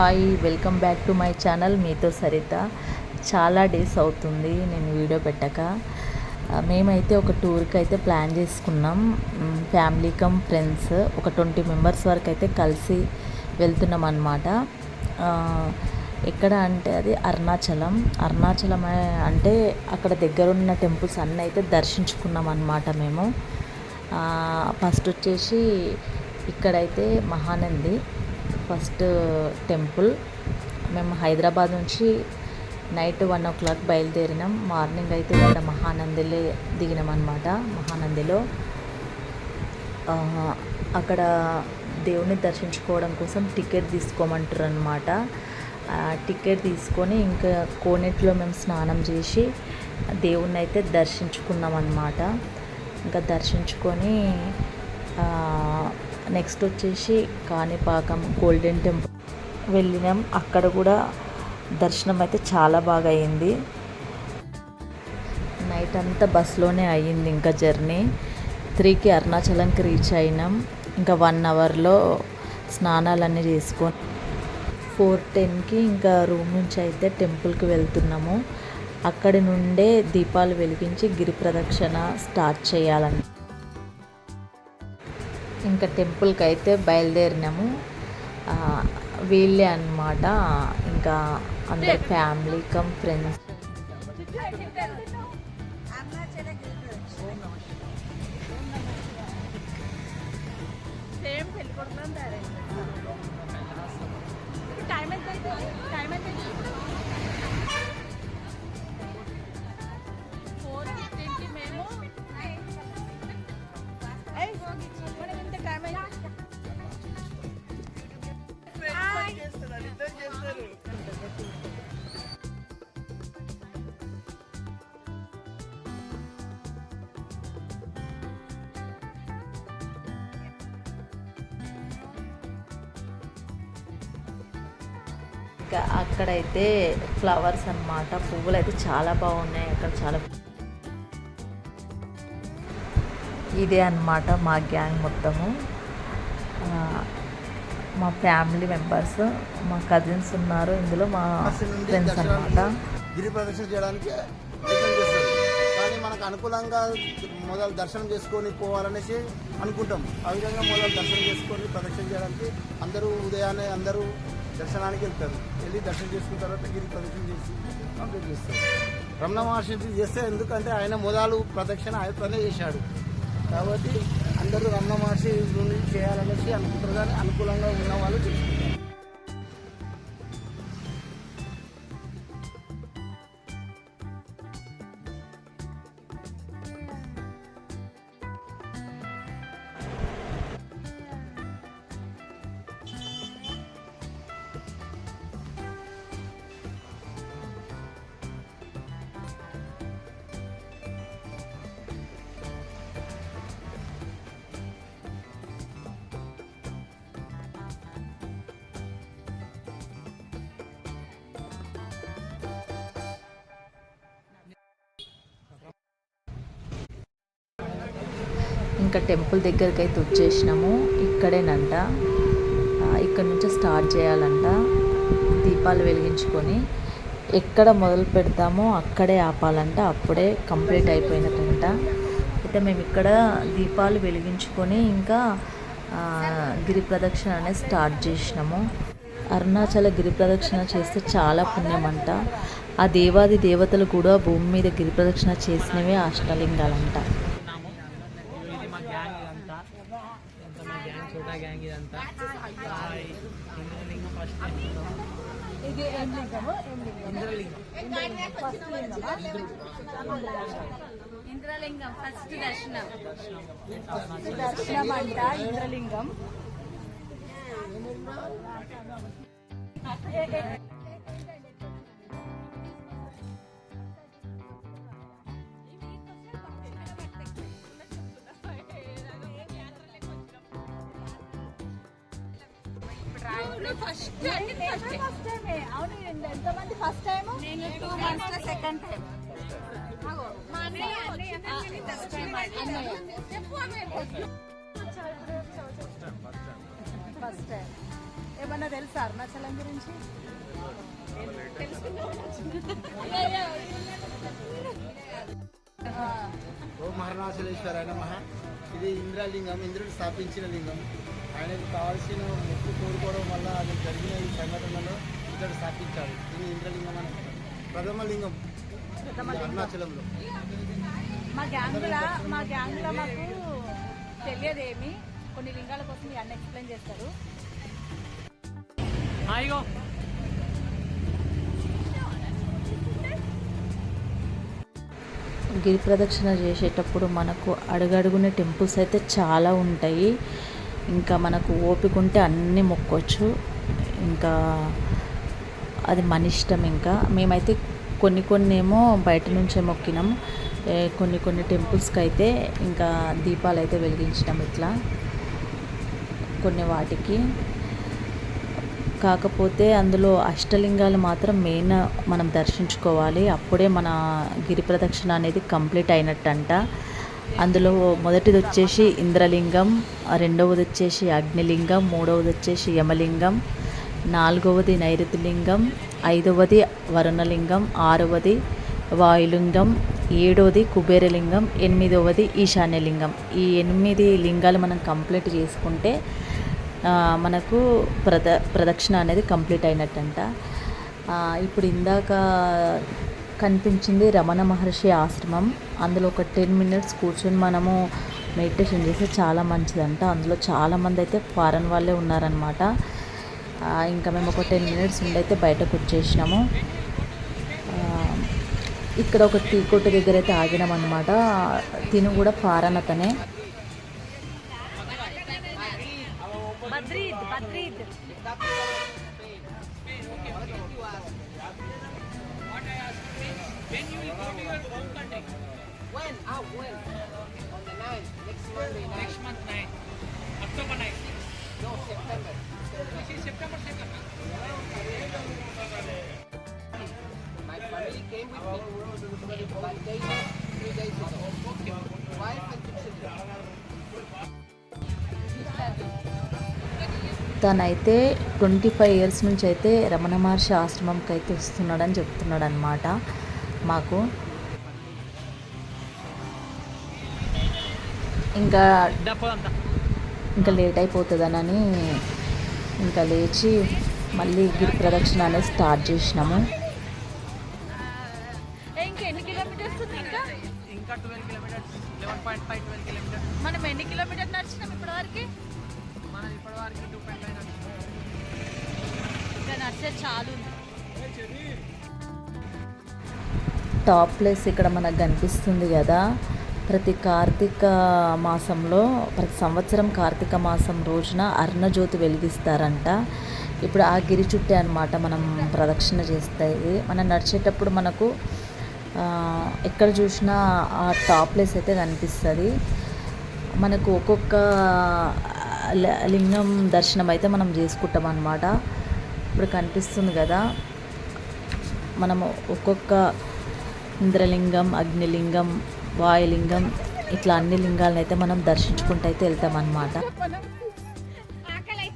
Hi welcome back to my channel. మీతో సరిత. చాలా days అవుతుంది నేను వీడియో పెట్టక. మేమైతే ఒక టూర్కి అయితే ప్లాన్ చేసుకున్నాం. ఫ్యామిలీ కమ్ ఫ్రెండ్స్ ఒక ట్వంటీ మెంబర్స్ వరకు అయితే కలిసి వెళ్తున్నాం అనమాట ఎక్కడ అంటే అది అరుణాచలం. అరుణాచలం అంటే అక్కడ దగ్గరున్న టెంపుల్స్ అన్నీ అయితే దర్శించుకున్నాం అనమాట మేము. ఫస్ట్ వచ్చేసి ఇక్కడైతే మహానంది. First temple. మేము హైదరాబాద్ నుంచి నైట్ వన్ ఓ క్లాక్ బయలుదేరినాం. మార్నింగ్ అయితే ఇక్కడ మహానందిలో దిగినాం అనమాట మహానందిలో అక్కడ దేవుని దర్శించుకోవడం కోసం టికెట్ తీసుకోమంటారు అనమాట టికెట్ తీసుకొని ఇంకా కోనేటిలో మేము స్నానం చేసి దేవుణ్ణి అయితే దర్శించుకున్నాం అనమాట ఇంకా దర్శించుకొని నెక్స్ట్ వచ్చేసి కాణిపాకం గోల్డెన్ టెంపుల్ వెళ్ళినాం. అక్కడ కూడా దర్శనం అయితే చాలా బాగా అయింది. నైట్ అంతా బస్సులోనే అయ్యింది ఇంకా జర్నీ. త్రీకి అరుణాచలంకి రీచ్ అయినాం. ఇంకా వన్ అవర్లో స్నానాలన్నీ చేసుకొని ఫోర్ టెన్కి ఇంకా రూమ్ నుంచి అయితే టెంపుల్కి వెళ్తున్నాము. అక్కడి నుండే దీపాలు వెలిగించి గిరి ప్రదక్షిణ స్టార్ట్ చేయాలని ఇంకా టెంపుల్కి అయితే బయలుదేరినాము వీళ్ళే అన్నమాట. ఇంకా అందరు ఫ్యామిలీ కమ్ ఫ్రెండ్స్. ఇంకా అక్కడైతే ఫ్లవర్స్ అన్నమాట. పువ్వులు అయితే చాలా బాగున్నాయి. అక్కడ చాలా ఇదే అన్నమాట మా గ్యాంగ్ మొత్తము. మా ఫ్యామిలీ మెంబర్స్ మా కజిన్స్ ఉన్నారు. ఇందులో మా ఫ్రెండ్స్ అనమాట గిరి ప్రదక్షిణ చేయడానికి కానీ మనకు అనుకూలంగా మొదలు దర్శనం చేసుకొని పోవాలనేసి అనుకుంటాం. ఆ విధంగా మొదలు దర్శనం చేసుకొని ప్రదక్షిణ చేయడానికి అందరూ ఉదయాన్నే అందరూ దర్శనానికి వెళ్తారు. వెళ్ళి దర్శనం చేసుకున్న తర్వాత గిరి ప్రదక్షిణ చేసి కంప్లీట్ చేస్తారు. రమణ మహర్షి చేస్తే ఎందుకంటే ఆయన మొదలు ప్రదక్షిణ ఆయనతోనే చేశాడు. కాబట్టి అందరూ రమణ మహర్షి నుండి చేయాలనేసి అనుకుంటారు కానీ అనుకూలంగా ఉన్న వాళ్ళు ఇంకా టెంపుల్ దగ్గరికి అయితే వచ్చేసినాము. ఇక్కడేనంట. ఇక్కడ నుంచి స్టార్ట్ చేయాలంట. దీపాలు వెలిగించుకొని ఎక్కడ మొదలు పెడతామో అక్కడే ఆపాలంట. అప్పుడే కంప్లీట్ అయిపోయినట్టంట. అయితే మేము ఇక్కడ దీపాలు వెలిగించుకొని ఇంకా గిరి ప్రదక్షిణ అనేది స్టార్ట్ చేసినాము. అరుణాచల గిరి ప్రదక్షిణ చేస్తే చాలా పుణ్యం అంట ఆ దేవాది దేవతలు కూడా భూమి మీద గిరి ప్రదక్షిణ చేసినవే అష్టలింగాలంట ఇది మా గ్యాంగ్ ఇదంతా ఇదంతా మా గ్యాంగ్ చోటా గ్యాంగ్ ఇదంతా హాయ్. ఇంద్రలింగం ఫస్ట్ ఇది ఏం లింగం ఇంద్రలింగం. ఫస్ట్ దర్శనం. దర్శనం అంట ఇంద్రలింగం. ఫస్ట్ ఫస్ట్ టైమే అవును ఎంతమంది ఫస్ట్ టైం నేను టూ మంత్స్ సెకండ్ టైం మా అన్నయ్య ఫస్ట్ టైం చెప్పు ఫస్ట్ టైం ఏమన్నా తెలుసా అరుణాచలం గురించి? ఓం అరుణాచలేశ్వర నమ. ఇది ఇంద్రలింగం ఇంద్రుడు స్థాపించిన లింగం. ఆయనకు కావాల్సిన మొక్కు కోరుకోవడం వల్ల అది జరిగిన ఈ సంఘటనలో ఇతడు స్థాపించాడు దీన్ని ఇంద్రలింగం అని. ప్రథమ లింగం అరుణాచలంలో. మా గ్యాంగ్లో మా గ్యాంగ్లో మాకు తెలియదేమి. కొన్ని లింగాల కోసం మీ అన్న ఎక్స్ప్లెయిన్ చేస్తారు. హాయిగో. గిరి ప్రదక్షిణ చేసేటప్పుడు మనకు అడుగడుగున టెంపుల్స్ అయితే చాలా ఉంటాయి. ఇంకా మనకు ఓపిక ఉంటే అన్నీ మొక్కొచ్చు ఇంకా అది మన ఇష్టం ఇంకా. మేమైతే కొన్ని కొన్ని ఏమో బయట నుంచే మొక్కినాం. కొన్ని కొన్ని టెంపుల్స్కి అయితే ఇంకా దీపాలు అయితే వెలిగించినాం ఇట్లా. కొన్ని వాటికి. కాకపోతే అందులో అష్టలింగాలు మాత్రం మెయిన్ మనం దర్శించుకోవాలి. అప్పుడే మన గిరి ప్రదక్షిణ అనేది కంప్లీట్ అయినట్టంట. అందులో మొదటిది వచ్చేసి ఇంద్రలింగం రెండవది వచ్చేసి అగ్నిలింగం మూడవది వచ్చేసి యమలింగం నాలుగవది నైరుతి లింగం ఐదవది వరుణలింగం ఆరవది వాయులింగం ఏడవది కుబేరలింగం ఎనిమిదవది ఈశాన్యలింగం. ఈ ఎనిమిది లింగాలు మనం కంప్లీట్ చేసుకుంటే మనకు ప్రద ప్రదక్షిణ అనేది కంప్లీట్ అయినట్టంట. ఇప్పుడు ఇందాక కనిపించింది రమణ మహర్షి ఆశ్రమం. అందులో ఒక టెన్ మినిట్స్ కూర్చొని మనము మెడిటేషన్ చేస్తే చాలా మంచిదంట. అందులో చాలామంది అయితే ఫారెన్ వాళ్ళే ఉన్నారనమాట ఇంకా మేము ఒక టెన్ మినిట్స్ ఉండైతే బయటకు వచ్చేసినాము. ఇక్కడ ఒక టీ కొట్టు దగ్గర అయితే ఆగినాం అనమాట తిను కూడా ఫారెన్ అతనే. తనైతే ట్వంటీ ఫైవ్ ఇయర్స్ నుంచి అయితే రమణ మహర్షి ఆశ్రమంకి అయితే వస్తున్నాడని చెప్తున్నాడు అనమాట మాకు ఇంకా ఇంకా లేట్ అయిపోతుందనని ఇంకా లేచి మళ్ళీ గిరి ప్రదక్షిణ అనేది స్టార్ట్ చేసినాము. ఇంకా ఎన్ని కిలోమీటర్స్ మనం ఎన్ని నడిచినాం ఇప్పటి వరకు ఇప్పటి ఇంకా నడిచే చాలు టాప్ ప్లేస్ ఇక్కడ మనకు కనిపిస్తుంది కదా. ప్రతి కార్తీక మాసంలో ప్రతి సంవత్సరం కార్తీక మాసం రోజున అర్ణజ్యోతి వెలిగిస్తారంట. ఇప్పుడు ఆ గిరి చుట్టే అనమాట మనం ప్రదక్షిణ చేస్తాయి. మనం నడిచేటప్పుడు మనకు ఎక్కడ చూసినా ఆ టాప్లెస్ అయితే కనిపిస్తుంది. మనకు ఒక్కొక్క ల- లింగం దర్శనం అయితే మనం చేసుకుంటాం అనమాట ఇప్పుడు కనిపిస్తుంది కదా మనము ఒక్కొక్క ఇంద్రలింగం అగ్నిలింగం వాయులింగం ఇట్లా అన్ని లింగాలను అయితే మనం దర్శించుకుంటూ అయితే వెళ్తాం అనమాట ఆకలి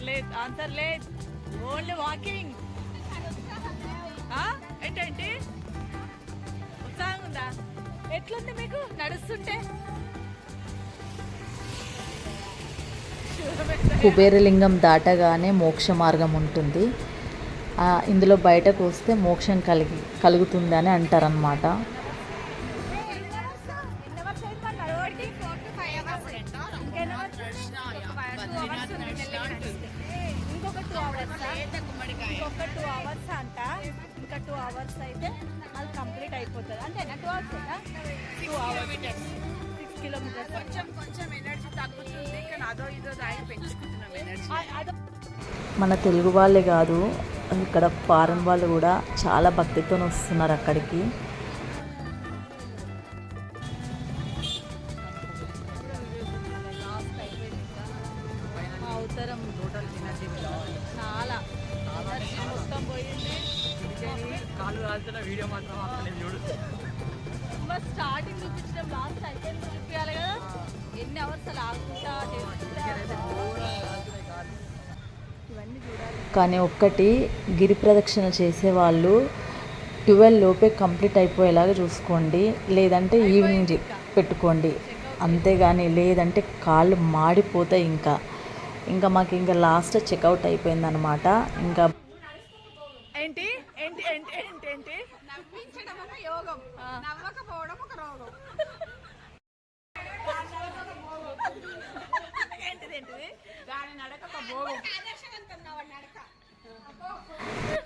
ఆన్సర్ లేదు ఆన్సర్ లేదు. ఓన్లీ వాకింగ్ ఏంటంటే ఉత్సాహం ఉందా? ఎట్లుంది మీకు? నడుస్తుంటే? కుబేరలింగం దాటగానే మోక్ష మార్గం ఉంటుంది. ఇందులో బయటకు వస్తే మోక్షం కలిగి కలుగుతుందని అంటారనమాట అవర్స్ సిక్స్ కిలోమీటర్స్. కొంచెం కొంచెం ఎనర్జీ తగ్గుతుంది కానీ అదో ఇదో దాగి పెంచుకుంటున్నాం ఎనర్జీ అదో. మన తెలుగు వాళ్ళే కాదు ఇక్కడ ఫారెన్ వాళ్ళు కూడా చాలా భక్తితో వస్తున్నారు అక్కడికి. అవతరం చాలా. ఎనర్జీ మొత్తం పోయింది. కాలు కాల్చిన వీడియో మాత్రం చూడు. స్టార్టింగ్ చూపించడం లాస్ట్ అయిపోయింది చూపించాలి కదా. ఎన్ని అవర్స్ అలా కానీ ఒక్కటి గిరి ప్రదక్షిణ చేసేవాళ్ళు ట్వెల్వ్ లోపే కంప్లీట్ అయిపోయేలాగా చూసుకోండి. లేదంటే ఈవినింగ్ పెట్టుకోండి. అంతేగాని లేదంటే కాళ్ళు మాడిపోతాయి ఇంకా. ఇంకా మాకు ఇంకా లాస్ట్ చెక్అవుట్ అయిపోయిందనమాట ఇంకా నడక. ఒక